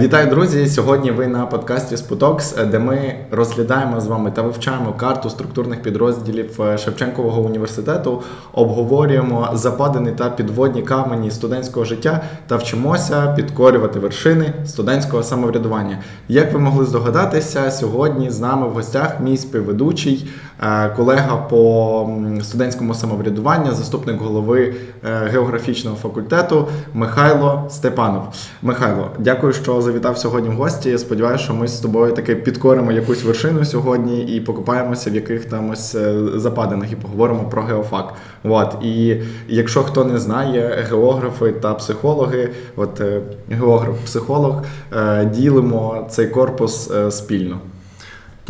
Вітаю, друзі! Сьогодні ви на подкасті Спутокс, де ми розглядаємо з вами та вивчаємо карту структурних підрозділів е, Шевченкового університету, обговорюємо западини та підводні камені студентського життя та вчимося підкорювати вершини студентського самоврядування. Як ви могли здогадатися, сьогодні з нами в гостях мій співведучий, е, колега по студентському самоврядуванню, заступник голови е, географічного факультету Михайло Степанов. Михайло, дякую, що завітав сьогодні в гості. Я сподіваюся, що ми з тобою таки підкоримо якусь вершину сьогодні і покопаємося в яких там ось е, западинах і поговоримо про геофак. От і якщо хто не знає, географи та психологи, от е, географ, психолог, е, ділимо цей корпус спільно.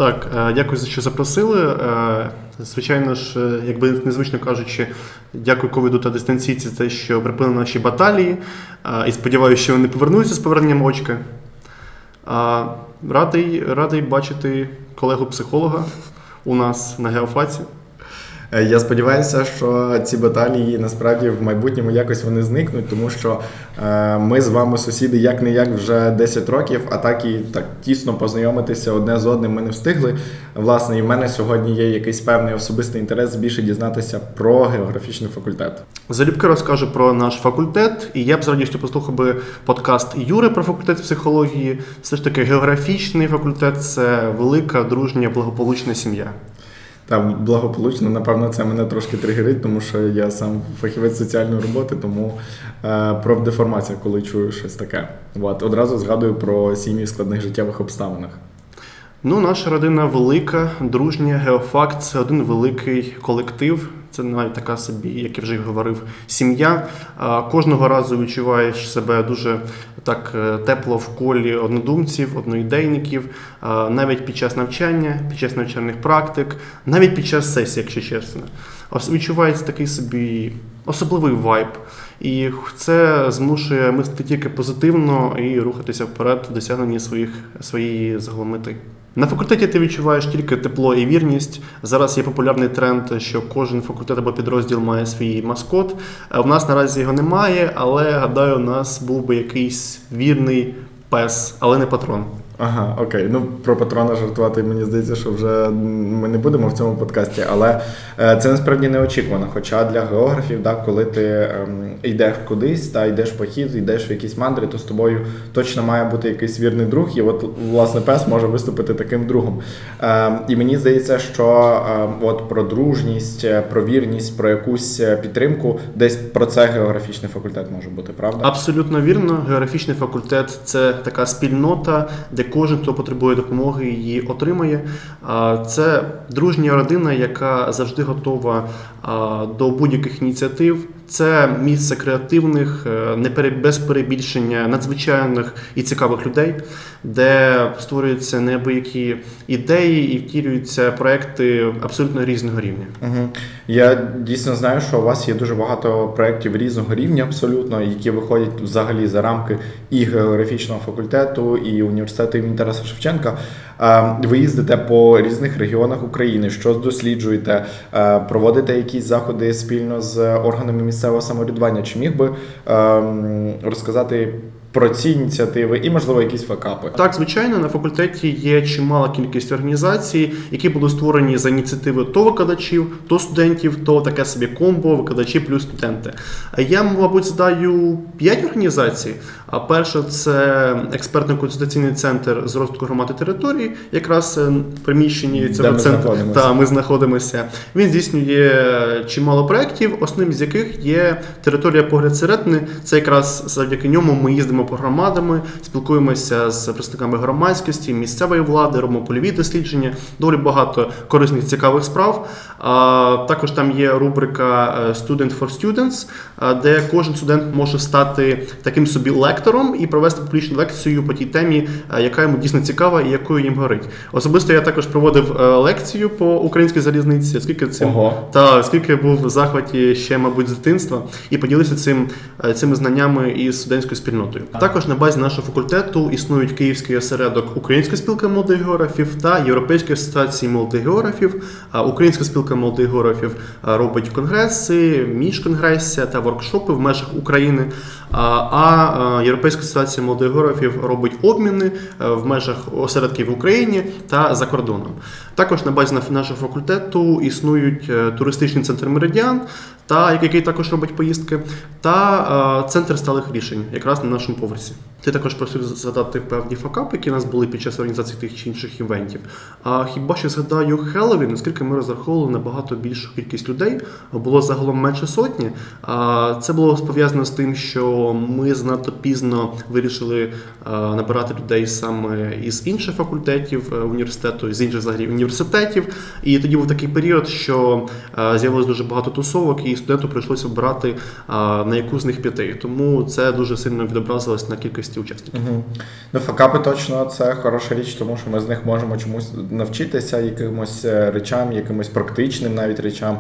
Так, е, дякую за що запросили. Е, Звичайно ж, е, якби незвично кажучи, дякую ковіду та дистанційці за те, що припинили наші баталії. І сподіваюся, що вони повернуться з поверненням очка. Радий, радий бачити колегу-психолога у нас на геофаці. Е, Я сподіваюся, що ці баталії насправді в майбутньому якось вони зникнуть, тому що е, ми з вами сусіди як не як вже 10 років, а так і так тісно познайомитися одне з одним ми не встигли. Власне, і в мене сьогодні є якийсь певний особистий інтерес більше дізнатися про географічний факультет. Залюбки розкажу про наш факультет, і я б з радістю послухав би подкаст Юри про факультет психології. Все ж таки, географічний факультет це велика, дружня, благополучна сім'я. Та благополучно, напевно, це мене трошки тригерить, тому що я сам фахівець соціальної роботи, тому е, профдеформація, коли чую щось таке. От, одразу згадую про сім'ї в складних життєвих обставинах. Ну, наша родина велика, дружня, геофакт це один великий колектив. Це навіть така собі, як я вже говорив, сім'я. Кожного разу відчуваєш себе дуже так е, тепло в колі однодумців, одноідейників, навіть під час навчання, під час навчальних практик, навіть під час сесії, якщо чесно. Відчувається такий собі особливий вайб. І це змушує мислити тільки позитивно і рухатися вперед в досягненні своїх своєї загалом мети. На факультеті ти відчуваєш тільки тепло і вірність. Зараз є популярний тренд, що кожен факультет або підрозділ має свій маскот. У В нас наразі його немає, але гадаю, у нас був би якийсь вірний пес, але не патрон. Ага, окей. Ну про патрона жартувати мені здається, що вже ми не будемо в цьому подкасті, але е, це насправді неочікувано. Хоча для географів, да, коли ти ем, йдеш кудись, та йдеш в похід, йдеш в якісь мандри, то з тобою точно має бути якийсь вірний друг, і от власне пес може виступити таким другом. Ем, і мені здається, що ем, от про дружність, е, про вірність, про якусь е, підтримку, десь про це географічний факультет може бути, правда? Абсолютно вірно. Географічний факультет це така спільнота, де кожен, хто потребує допомоги, її отримає. Це дружня родина, яка завжди готова до будь-яких ініціатив. Це місце креативних, е, без перебільшення надзвичайних і цікавих людей, де створюються неабиякі ідеї і втілюються проекти абсолютно різного рівня. Угу. Я дійсно знаю, що у вас є дуже багато проєктів різного рівня, абсолютно, які виходять взагалі за рамки і географічного факультету, і університету імені Тараса Шевченка. Е, Ви їздите по різних регіонах України, щось досліджуєте, е, проводите якісь заходи спільно з органами місцевого самоврядування. Чи міг би ем, розказати про ці ініціативи і, можливо, якісь факапи? Так, звичайно, на факультеті є чимала кількість організацій, які були створені за ініціативи то викладачів, то студентів, то таке собі комбо, викладачі плюс студенти. Я, мабуть, здаю п'ять організацій. А перша це експертно-консультаційний центр з розвитку громади території, якраз е, в приміщенні цього центру. Та, ми знаходимося. Він здійснює чимало проєктів, основним з яких є територія погляд середини. Це якраз завдяки ньому ми їздимо по громадами, спілкуємося з представниками громадськості, місцевої влади, робимо польові дослідження, доволі багато корисних цікавих справ. А, також там є рубрика е, Student for Students, де кожен студент може стати таким собі лектором і провести публічну лекцію по тій темі, е, яка йому дійсно цікава і якою їм горить. Особисто я також проводив е, лекцію по українській залізниці, оскільки цим Ого. та оскільки був в захваті ще, мабуть, з дитинства і поділився цим е, цими знаннями із студентською спільнотою. Також на базі нашого факультету існують Київський осередок Українська спілка молодих географів та Європейська асоціація молодих географів. Українська спілка молодих географів робить конгреси, міжконгресія та воркшопи в межах України. А, А Європейська асоціація молодих робить обміни е, в межах осередків в Україні та за кордоном. Також на базі на- нашого факультету існують туристичні туристичний центр Меридіан, та який також робить поїздки, та е, центр сталих рішень, якраз на нашому поверсі. Ти також просив згадати певні факапи, які у нас були під час організації тих чи інших івентів. А хіба що згадаю Хеллоуін, оскільки ми розраховували набагато більшу кількість людей, було загалом менше сотні. А це було пов'язано з тим, що ми занадто пізно вирішили е, набирати людей саме із інших факультетів е, університету, з інших взагалі університетів. І тоді був такий період, що з'явилось дуже багато тусовок, і студенту прийшлося обирати на яку з них піти. Тому це дуже сильно відобразилось на кількості учасників. Угу. Ну, факапи точно це хороша річ, тому що ми з них можемо чомусь навчитися, якимось е, речам, якимось практичним навіть речам,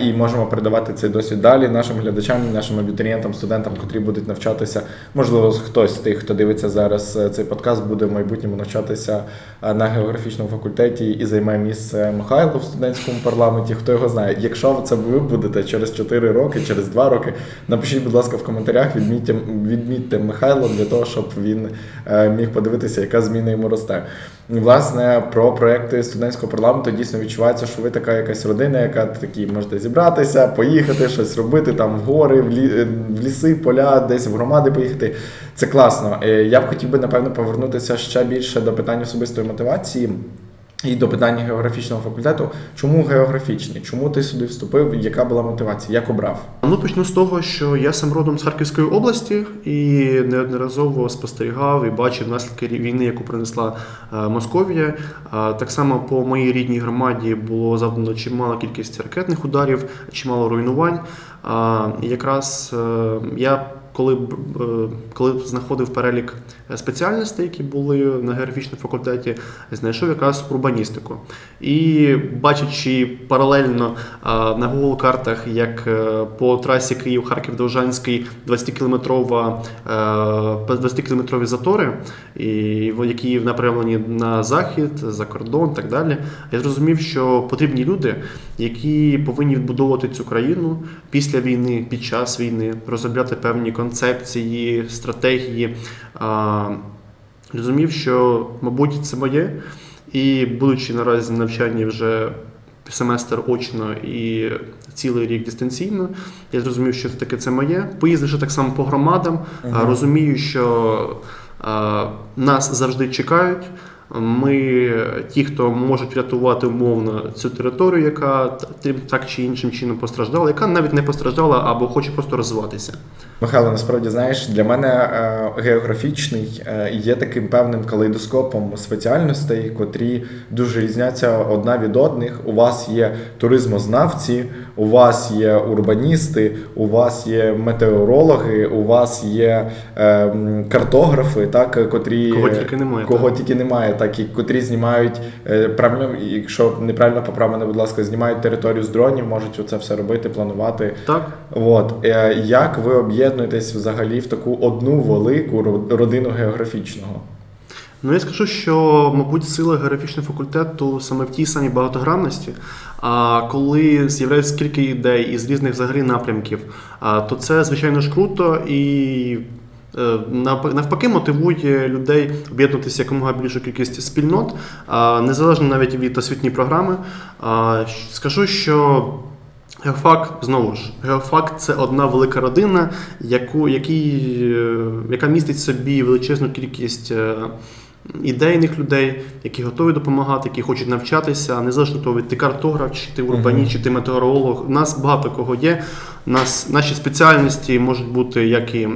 і можемо передавати цей досвід далі нашим глядачам, нашим абітурієнтам, студентам, котрі будуть навчатися. Можливо, хтось з тих, хто дивиться зараз е, цей подкаст, буде в майбутньому навчатися е, на географічному факультеті і займає місце Михайло в студентському парламенті. Хто його знає? Якщо це ви будете через 4 роки, через 2 роки, напишіть, будь ласка, в коментарях, відмітьте, відмітьте Михайло для того, щоб він е, міг подивитися, яка зміна йому росте. Власне, про проекти студентського парламенту дійсно відчувається, що ви така якась родина, яка такі можете зібратися, поїхати, щось робити там в гори, в, е, ліси, поля, десь в громади поїхати. Це класно. Е, Я б хотів би, напевно, повернутися ще більше до питань особистої мотивації. І до питання географічного факультету. Чому географічний? Чому ти сюди вступив? Яка була мотивація? Як обрав? Ну, почну з того, що я сам родом з Харківської області і неодноразово спостерігав і бачив наслідки війни, яку принесла е, Московія. Е, Так само по моїй рідній громаді було завдано чимала кількість ракетних ударів, чимало руйнувань. А, якраз е, я. Коли, е, коли знаходив перелік е, спеціальностей, які були на географічному факультеті, знайшов якраз урбаністику. І бачачи паралельно на Google картах, як е, по трасі Київ-Харків-Довжанський 20-кілометрова, 20-кілометрові затори, які направлені на захід, за кордон, так далі. Я зрозумів, що потрібні люди, які повинні відбудовувати цю країну після війни, під час війни, розробляти певні концепції, стратегії. А, Розумів, що, мабуть, це моє. І будучи наразі на навчанні вже семестр очно і цілий рік дистанційно, я зрозумів, що таке це моє. Поїздивши так само по громадам, а, розумію, що а, нас завжди чекають. Ми ті, хто можуть врятувати умовно цю територію, яка тим так чи іншим чином постраждала, яка навіть не постраждала або хоче просто розвиватися. Михайло, насправді знаєш, для мене е, географічний е, є таким певним калейдоскопом спеціальностей, котрі дуже різняться одна від одних. У вас є туризмознавці, у вас є урбаністи, у вас є метеорологи, у вас є е, картографи, так котрі Кого тільки немає, кого так. тільки немає, так і котрі знімають е, правильно, якщо неправильно поправ мене, будь ласка, знімають територію з дронів, можуть це все робити, планувати. Так? От е, як ви об'єднуєтесь взагалі в таку одну велику родину географічного? Ну, я скажу, що, мабуть, сила географічного факультету саме в тій самій багатогранності. А коли з'являється скільки ідей із різних взагалі напрямків, то це звичайно ж круто і. Е, Навпаки, мотивує людей об'єднуватися якомога більшу кількість спільнот, незалежно навіть від освітньої програми. Скажу, що Геофак знову ж геофак це одна велика родина, яку, який, е, яка містить в собі величезну кількість е, ідейних людей, які готові допомагати, які хочуть навчатися, незалежно того, ти картограф, чи ти урбаніст, чи ти метеоролог. У нас багато кого є. У нас наші спеціальності можуть бути як і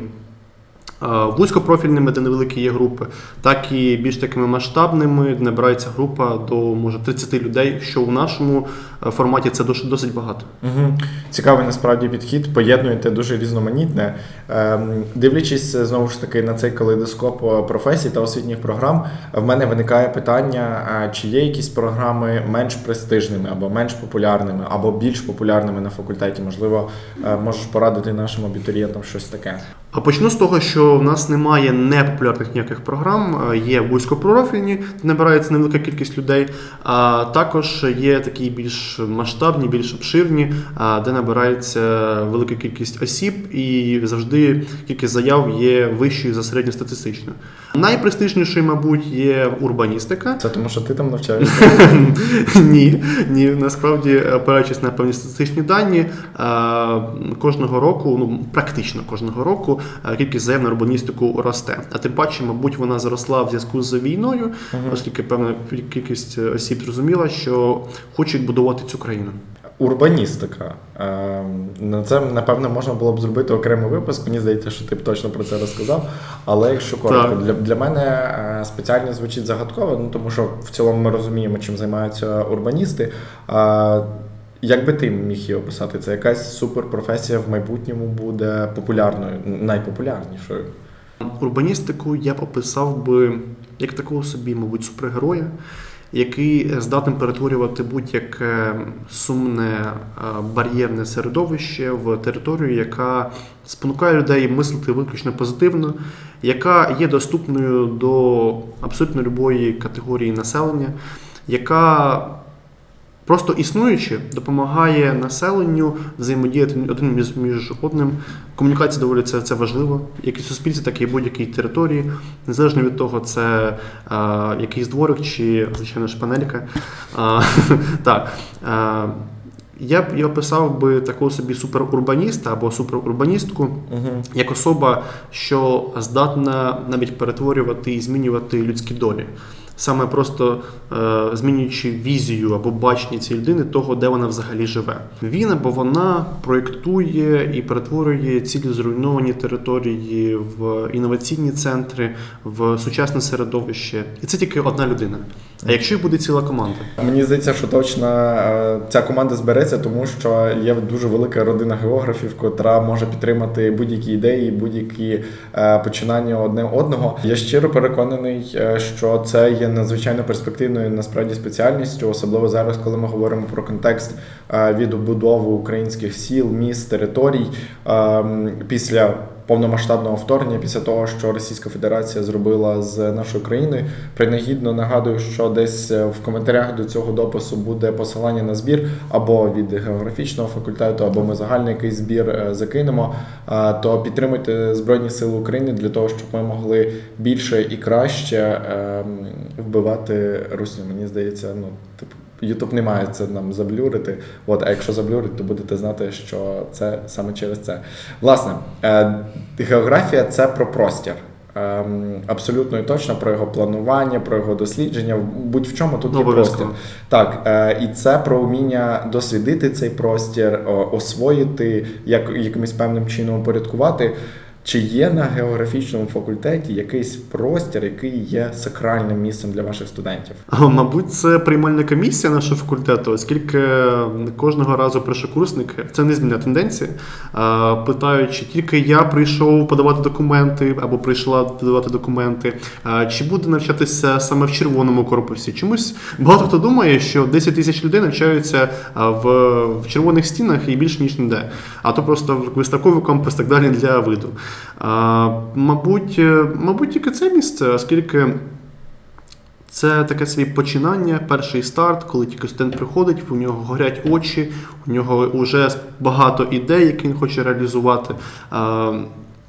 вузькопрофільними, де невеликі є групи, так і більш такими масштабними, де набирається група до може 30 людей, що у нашому е, форматі це досить, багато. Угу. Цікавий насправді підхід, поєднуєте дуже різноманітне. Ем, дивлячись е, знову ж таки на цей калейдоскоп е, професій та освітніх програм, в мене виникає питання, чи є якісь програми менш престижними або менш популярними, або більш популярними на факультеті? Можливо, е, можеш порадити нашим абітурієнтам щось таке. А почну з того, що в нас немає непопулярних ніяких програм, е, є вузькопрофільні, де набирається невелика кількість людей, а також є такі більш масштабні, більш обширні, де набирається велика кількість осіб, і завжди кількість заяв є вищою за середньостатистичною. Найпрестижнішою, мабуть, є урбаністика. Це тому, що ти там навчаєшся. Ні, ні, насправді, опираючись на певні статистичні дані, е, кожного року, ну практично кожного року, е, кількість заяв на урбаністику росте. А тим паче, мабуть, вона зросла в зв'язку з війною, оскільки певна кількість осіб зрозуміла, що хочуть будувати цю країну. Урбаністика. Е, На це, напевно, можна було б зробити окремий випуск. Мені здається, що ти б точно про це розказав. Але якщо коротко, для, для мене спеціально спеціальність звучить загадково, ну тому що в цілому ми розуміємо, чим займаються урбаністи. А, як би ти міг її описати? Це якась суперпрофесія в майбутньому буде популярною, найпопулярнішою. Урбаністику я б описав би як такого собі, мабуть, супергероя, який здатний перетворювати будь-яке сумне е, бар'єрне середовище в територію, яка спонукає людей мислити виключно позитивно, яка є доступною до абсолютно любої категорії населення, яка Просто існуючи, допомагає населенню взаємодіяти один між, між одним. Комунікація доволі це, це важливо, як і в суспільстві, так і будь-якій території, незалежно від того, це е, якийсь дворик чи, звичайно ж, панелька. Так. Е, я б я описав би такого собі суперурбаніста або суперурбаністку Угу. як особа, що здатна навіть перетворювати і змінювати людські долі. Саме просто е, змінюючи візію або бачення цієї людини, того, де вона взагалі живе. Він або вона проєктує і перетворює цілі зруйновані території в інноваційні центри, в сучасне середовище. І це тільки одна людина. А якщо буде ціла команда? Мені здається, що точно е, ця команда збереться, тому що є дуже велика родина географів, котра може підтримати будь-які ідеї, будь-які е, починання одне одного. Я щиро переконаний, е, що це є надзвичайно перспективною насправді спеціальністю, особливо зараз, коли ми говоримо про контекст відбудови українських сіл, міст, територій е, після. Повномасштабного вторгнення після того, що Російська Федерація зробила з нашою країною. Принагідно нагадую, що десь е, в коментарях до цього допису буде посилання на збір або від географічного факультету, або ми загальний якийсь збір е, закинемо. То підтримуйте Збройні Сили України для того, щоб ми могли більше і краще ем, вбивати русню. Мені здається, ну типу. Ютуб не має це нам заблюрити. От, а якщо заблюрить, то будете знати, що це саме через це. Власне, е, географія це про простір. Ем, абсолютно і точно про його планування, про його дослідження. Будь-в чому тут є простір. Так, е, і це про вміння дослідити цей простір, освоїти, як якимось певним чином упорядкувати. Чи є на географічному факультеті якийсь простір, який є сакральним місцем для ваших студентів? Мабуть, це приймальна комісія нашого факультету, оскільки кожного разу першокурсники, це незмінна тенденція, питають, чи тільки я прийшов подавати документи або прийшла подавати документи, чи буде навчатися саме в червоному корпусі. Чомусь багато хто думає, що 10 тисяч людей навчаються в, в червоних стінах і більше ніж ніде. А то просто виставковий компас так далі для виду. Мабуть, е, мабуть, тільки це місце, оскільки. Це таке собі починання, перший старт, коли тільки студент приходить, у нього горять очі, у нього вже багато ідей, які він хоче реалізувати.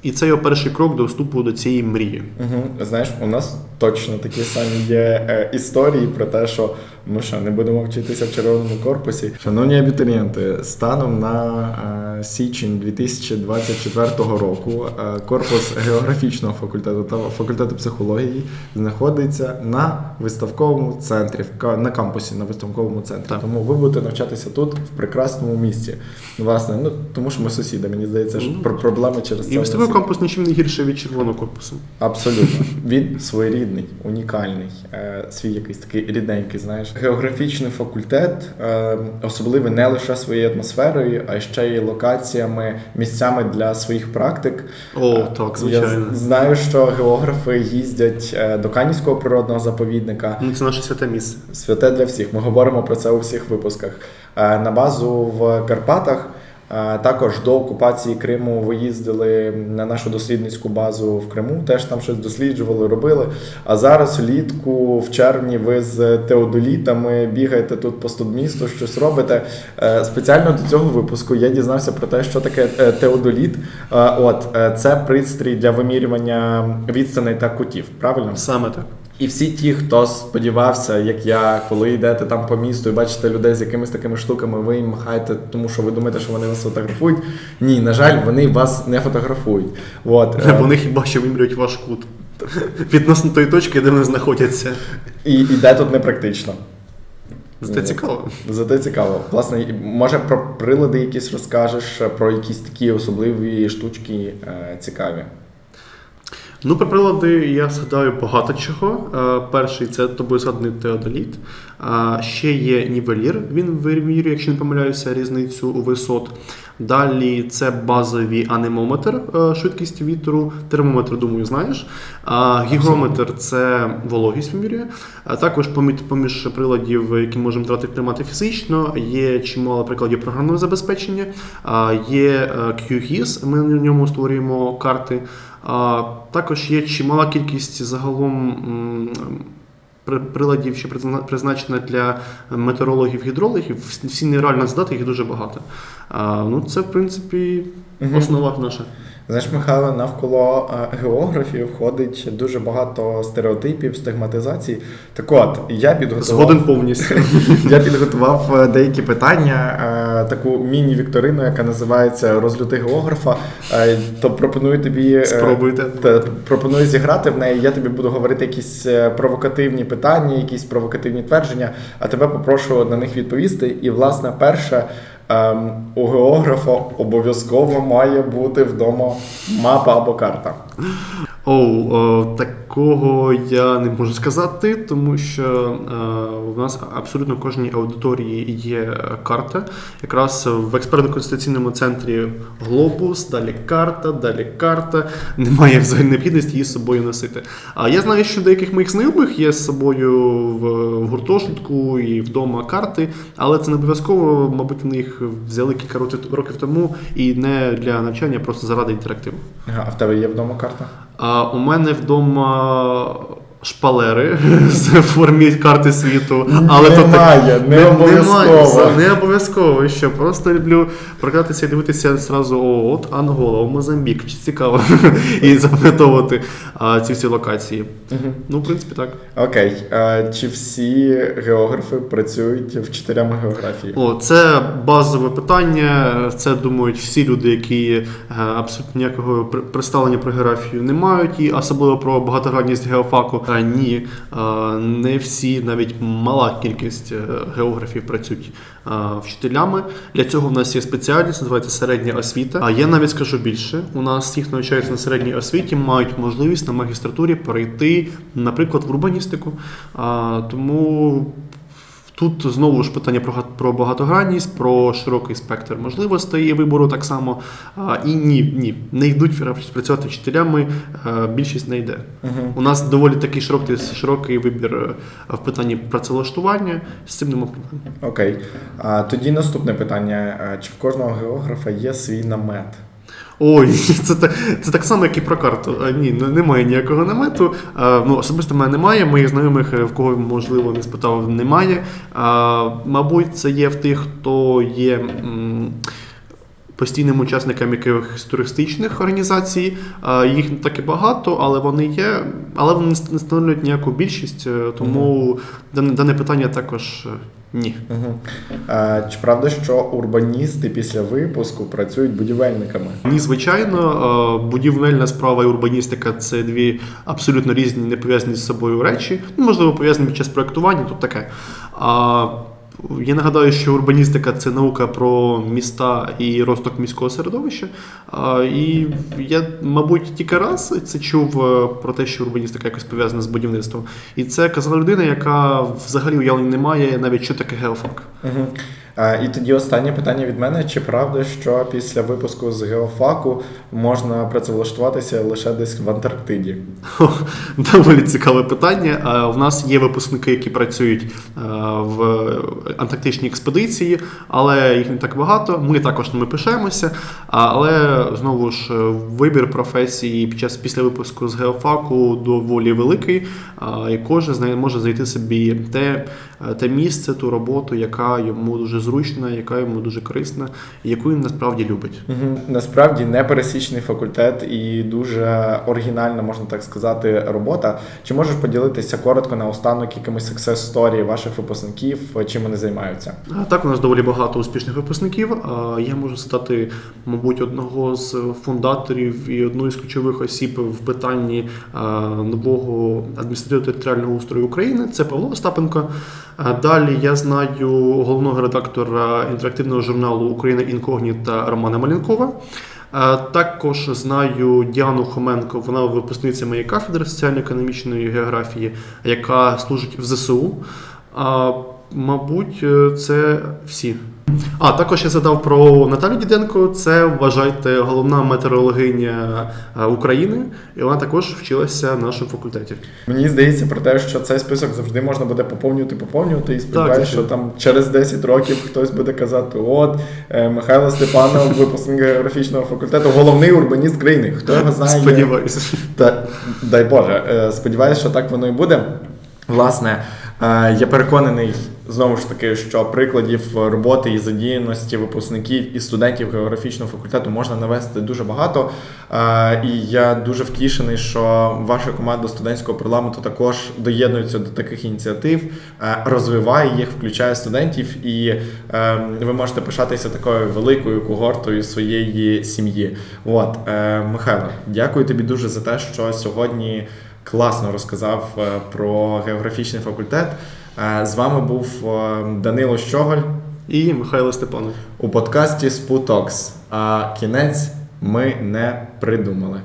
І це його перший крок до вступу до цієї мрії. Угу. Знаєш, у нас точно такі самі є е, історії про те, що ми що не будемо вчитися в червоному корпусі. Шановні абітурієнти, станом на е, січень 2024 року е, корпус географічного факультету та факультету психології знаходиться на виставковому центрі, на кампусі на виставковому центрі. Так. Тому ви будете навчатися тут в прекрасному місці. Власне, ну тому що ми сусіди. Мені здається, що Ну, про проблеми через це І виставковий кампус нічим не гірше від червоного корпусу. Абсолютно. Він своєрідний, унікальний, е, свій якийсь такий рідненький, знаєш. Географічний факультет е, особливий не лише своєю атмосферою, а ще й локаціями, місцями для своїх практик. О, так, звичайно. Я знаю, що географи їздять е, до Канівського природного заповідника. Ну, це наше святе місце. Святе для всіх. Ми говоримо про це у всіх випусках. Е, На базу в Карпатах Також до окупації Криму ви їздили на нашу дослідницьку базу в Криму, теж там щось досліджували, робили. А зараз влітку, в червні, ви з теодолітами бігаєте тут по студмісту, щось робите. Е, Спеціально до цього випуску я дізнався про те, що таке е, теодоліт. Е, От це пристрій для вимірювання відстаней та кутів. Правильно? Саме так. І всі ті, хто сподівався, як я, коли йдете там по місту і бачите людей з якимись такими штуками, ви їм махаєте, тому що ви думаєте, що вони вас фотографують. Ні, на жаль, вони вас не фотографують. От, е, Вони хіба що вимірюють ваш кут. Відносно тої точки, де вони знаходяться. і, і де тут непрактично. Це цікаво. Зате цікаво. Власне, може про прилади якісь розкажеш, про якісь такі особливі штучки е, цікаві. Ну, про прилади я згадаю багато чого. Е, Перший це тобою згаданий теодоліт. Ще є нівелір, він вимірює, якщо не помиляюся, різницю висот. Далі це базовий анемометр, е, швидкість вітру, термометр, думаю, знаєш. Гігрометр це вологість вимірює. Також поміж, приладів, які можемо брати тримати фізично, є чимало прикладів програмного забезпечення. Є е, QGIS, ми на ньому створюємо карти. Також є чимала кількість загалом при- приладів, що призна- призначена для метеорологів гідрологів. Всі- Всі нереально здати, їх дуже багато. Ну, це, в принципі, основа наша. Знаєш, Михайло, навколо е, географії входить дуже багато стереотипів, стигматизацій. Так от, я підготував. Згоден повністю. Я підготував е, деякі питання, е, таку міні-вікторину, яка називається Розлюти географа. То пропоную тобі Спробуйте. пропоную зіграти в неї. Я тобі буду говорити якісь провокативні питання, якісь провокативні твердження, а тебе попрошу на них відповісти. І, власне, перше. Ем, У географа обов'язково має бути вдома мапа або карта. Оу, о, такого я не можу сказати, тому що е, у нас абсолютно в кожній аудиторії є е, карта. Якраз в експертно-конституційному центрі глобус, далі карта, далі карта. Немає взагалі необхідності її з собою носити. А я знаю, що деяких моїх знайомих є з собою в, в гуртожитку і вдома карти, але це не обов'язково, мабуть, вони їх взяли кілька років тому і не для навчання, а просто заради інтерактиву. А в тебе є вдома карта? У мене вдома шпалери з формі карти світу, але то так- не Не- обов'язково. немає, Не обов'язково. Що просто люблю прокататися і дивитися зразу, о, от Ангола, о, Мозамбік, чи цікаво, і запам'ятовувати ці всі локації. Мгм. Ну, в принципі, так. Окей. А, чи всі географи працюють вчителями географії? О, це базове питання. Це думають всі люди, які е, абсолютно ніякого представлення про географію не мають, і особливо про багатогранність геофаку. Ні, е, не всі, навіть мала кількість е, географів працюють е, вчителями. Для цього в нас є спеціальність, називається середня освіта. А я навіть скажу більше: у нас ті, хто навчаються на середній освіті, мають можливість на магістратурі перейти, наприклад, в урбаністику. Тому Тут знову ж питання про, про багатогранність, про широкий спектр можливостей і вибору так само. А, і ні, ні, не йдуть працювати вчителями, е, більшість не йде. Мгм. У нас доволі такий широкий, широкий вибір е, в питанні працевлаштування, з цим нема проблем. Окей. А, тоді наступне питання: чи в кожного географа є свій намет? Ой, це, та- це так само, як і про карту. А, ні, немає ніякого намету. А, ну, особисто в мене немає. Моїх знайомих, е, в кого можливо не спитав, немає. А, мабуть, це є в тих, хто є. м, Постійним учасникам якихось туристичних організацій, їх не так і багато, але вони є, але вони не становлюють ніяку більшість, е, тому дане, дане питання також е, ні. Угу. А, чи правда, що урбаністи після випуску працюють будівельниками? Ні, звичайно, будівельна справа і урбаністика це дві абсолютно різні, не пов'язані з собою речі. Ну, можливо, пов'язані під час проєктування, тут таке. А я нагадаю, що урбаністика це наука про міста і розток міського середовища. І я, мабуть, тільки раз це чув е, про те, що урбаністика якось пов'язана з будівництвом. І це казала людина, яка взагалі уявлення не має навіть що таке геофак. Угу. Е, І тоді останнє питання від мене: чи правда, що після випуску з геофаку можна працевлаштуватися лише десь в Антарктиді? Доволі цікаве питання. У нас є випускники, які працюють в антарктичній експедиції, але їх не так багато. Ми також ними пишаємося. А, Але знову ж вибір професії під час після випуску з геофаку доволі великий. І кожен може знайти собі те, те місце, ту роботу, яка йому дуже зручна, яка йому дуже корисна, і яку він насправді любить. Мгм. Насправді непересічний факультет і дуже оригінальна, можна так сказати, робота. Чи можеш поділитися коротко наостанок якимось success story ваших випускників, чим вони займаються? Так, у нас доволі багато успішних випускників. А, Я можу стати, мабуть, одного з фундаторів і одну із ключових осіб в питанні нового адміністративно-територіального устрою України. Це Павло Остапенко. Далі я знаю головного редактора інтерактивного журналу Україна Інкогніта Романа Малінкова. Також знаю Діану Хоменко, вона випускниця моєї кафедри соціально-економічної географії, яка служить в ЗСУ. Мабуть, е, це всі. А також я задав про Наталію Діденко. Це вважайте головна метеорологиня е, України, і вона також вчилася в нашому факультеті. Мені здається про те, що цей список завжди можна буде поповнювати, поповнювати, і сподіваюся, що там через 10 років хтось буде казати: от е, Михайло Степанов, випускник географічного факультету, головний урбаніст країни. Хто його знає? Сподіваюся. Та дай Боже, е, сподіваюся, що так воно і буде. Власне, я переконаний знову ж таки, що прикладів роботи і задіяності випускників і студентів географічного факультету можна навести дуже багато. Е, І я дуже втішений, що ваша команда студентського парламенту також доєднується до таких ініціатив, е, розвиває їх, включає студентів, і е, ви можете пишатися такою великою когортою своєї сім'ї. От, Михайло, дякую тобі дуже за те, що сьогодні класно розказав про географічний факультет. Е, З вами був е, Данило Щоголь І Михайло Степанов. у подкасті Спутокс. А кінець ми не придумали.